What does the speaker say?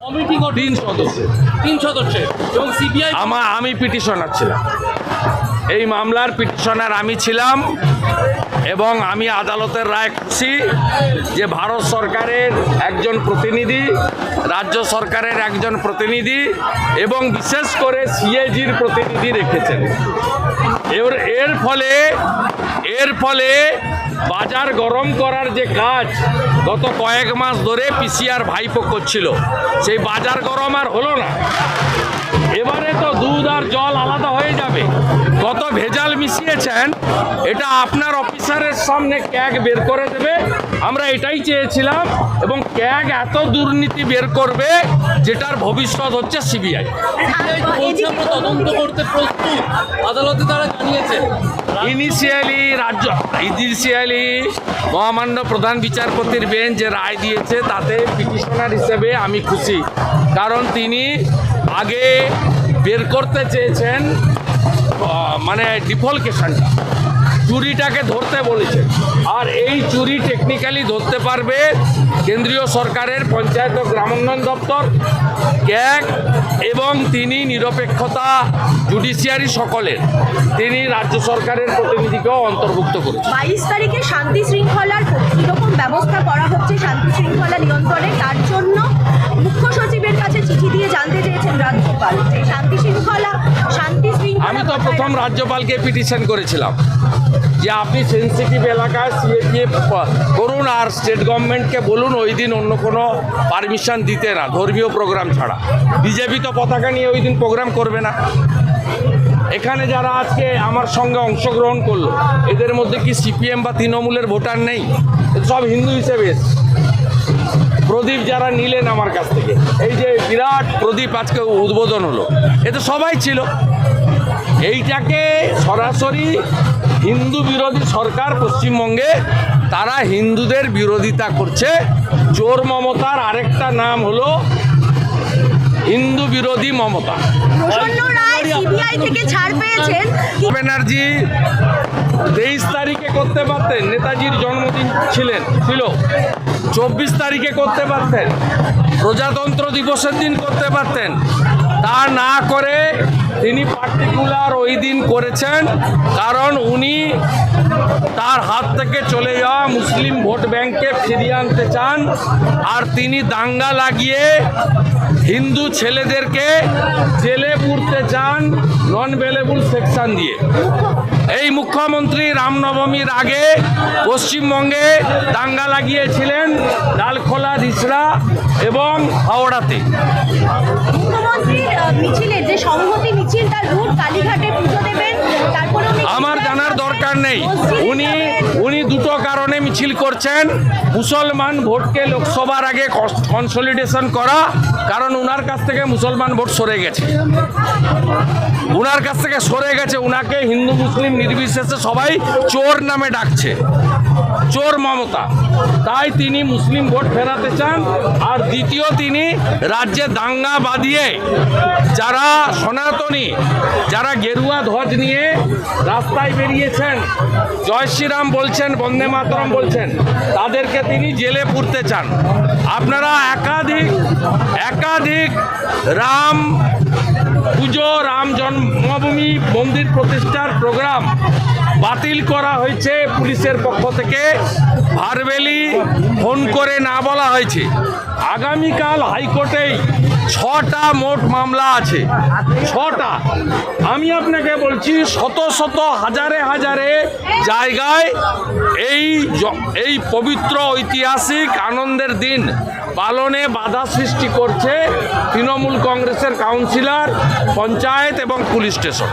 Committee গঠন তিন সদস্য। তিন সদস্যের এবং সিবিআই আমা আমি পিটিশনার ছিলাম। এই মামলার পিটিশনার আমি ছিলাম এবং আমি আদালতের রায় খুশি যে ভারত সরকারের একজন প্রতিনিধি রাজ্য সরকারের একজন প্রতিনিধি এবং বিশেষ করে সিএজির প্রতিনিধি রেখেছেন। এর এর ফলে এর ফলে বাজার গরম করার যে কাজ, গত কয়েক মাস ধরে পিসিআর ভাইপো করছিল। সেই বাজার গরম আর হলো না। এবারে তো দুধ আর জল আলাদা হয়ে যাবে। কত ভেজাল মিশিয়েছেন, এটা আপনার অফিসারের সামনে ক্যাগ বের করে দেবে। আমরা এটাই চেয়েছিলাম এবং ক্যাগ এত দুর্নীতি বের করবে যেটার ভবিষ্যৎ হচ্ছে সিবিআই। তদন্ত করতে প্রস্তুত। আদালতে তারা জানিয়েছে। ইনিশিয়ালি রাজ্য ইনিশিয়ালি মহামান্য প্রধান বিচারপতির বেঞ্চ যে রায় দিয়েছে তাতে পিটিশনার হিসেবে আমি খুশি। কারণ তিনি আগে বের করতে চেয়েছেন মানে ডিফলকেশনটা। চুরিটাকে ধরতে বলেছে। আর এই চুরি টেকনিক্যালি ধরতে পারবে কেন্দ্রীয় সরকারের পঞ্চায়েত ও গ্রামোন্নয়ন দপ্তর ক্যাগ এবং তিনি নিরপেক্ষতা জুডিশিয়ারি সকলের। তিনি রাজ্য সরকারের প্রতিনিধিকেও অন্তর্ভুক্ত করেছেন। বাইশ তারিখে শান্তি শৃঙ্খলার কীরকম ব্যবস্থা করা হচ্ছে শান্তি শৃঙ্খলা নিয়ন্ত্রণে, তার জন্য মুখ্য সচিবের কাছে চিঠি দিয়ে জানতে চেয়েছেন রাজ্যপাল। যে শান্তি শৃঙ্খলা শান্তি শৃঙ্খলা আমি তো প্রথম রাজ্যপালকে পিটিশন করেছিলাম যে আপনি সেন্সিটিভ এলাকায় সিএপিএ করুন আর স্টেট গভর্নমেন্টকে বলুন ওই দিন অন্য কোনো পারমিশন দিতে না, ধর্মীয় প্রোগ্রাম ছাড়া। বিজেপি তো পতাকা নিয়ে ওই দিন প্রোগ্রাম করবে না। এখানে যারা আজকে আমার সঙ্গে অংশগ্রহণ করল, এদের মধ্যে কি সিপিএম বা তৃণমূলের ভোটার নেই? সব হিন্দু হিসেবে। প্রদীপ যারা নিলেন আমার কাছ থেকে, এই যে বিরাট প্রদীপ আজকে উদ্বোধন হলো, এ তো সবাই ছিল। এইটাকে সরাসরি হিন্দু বিরোধী সরকার পশ্চিমবঙ্গে তারা হিন্দুদের বিরোধিতা করছে। চোর মমতার আরেকটা নাম হলো হিন্দু বিরোধী মমতা। ব্যানার্জি তেইশ তারিখে করতে পারতেন নেতাজির জন্মদিন ছিলেন ছিল। চব্বিশ তারিখে করতে পারতেন প্রজাতন্ত্র দিবসের দিন করতে পারতেন। তা না করে তিনি পার্টিকুলার ওই দিন করেছেন কারণ উনি তার হাত থেকে চলে যাওয়া মুসলিম ভোট ব্যাংকে ফিরিয়ে আনতে চান আর তিনি দাঙ্গা লাগিয়ে হিন্দু ছেলেদেরকে জেলে পুরতে চান নন ভেলেবল সেকশন দিয়ে। এই মুখ্যমন্ত্রী রামনবমীর আগে পশ্চিমবঙ্গে দাঙ্গা লাগিয়েছিলেন ডালখোলা রিসড়া এবং হাওড়াতে। আমার জানার দরকার নেই। উনি উনি দুটো কারণে মিছিল করছেন। মুসলমান ভোটকে লোকসভার আগে কনসলিডেশন করা। কারণ উনার কাছ থেকে মুসলমান ভোট সরে গেছে। উনার কাছ থেকে সরে গেছে। উনাকে হিন্দু, মুসলিম নির্বিশেষে সবাই চোর নামে ডাকছে। চোর মমতা। তাই তিনি মুসলিম ভোট ফেরাতে চান আর দ্বিতীয় তিনি রাজ্যে দাঙ্গা বাঁধিয়ে যারা সনাতনী, যারা গেরুয়া ধ্বজ নিয়ে রাস্তায় বেরিয়েছেন, জয় শ্রীরাম বলছেন, বন্দে মাতরম বলছেন, তাদেরকে তিনি জেলে পুরতে চান। আপনারা একাধিক একাধিক রাম পুজো, রাম জন্মভূমি, মন্দির প্রতিষ্ঠার প্রোগ্রাম বাতিল করা হয়েছে পুলিশের পক্ষ থেকে। ভারবেলি ফোন করে না বলা হয়েছে। আগামীকাল হাইকোর্টেই ছটা মোট মামলা আছে। ছটা। আমি আপনাকে বলছি, শত শত, হাজারে হাজারে জায়গায় এই এই পবিত্র ঐতিহাসিক আনন্দের দিন পালনে বাধা সৃষ্টি করছে তৃণমূল কংগ্রেসের কাউন্সিলর, পঞ্চায়েত এবং পুলিশ স্টেশন।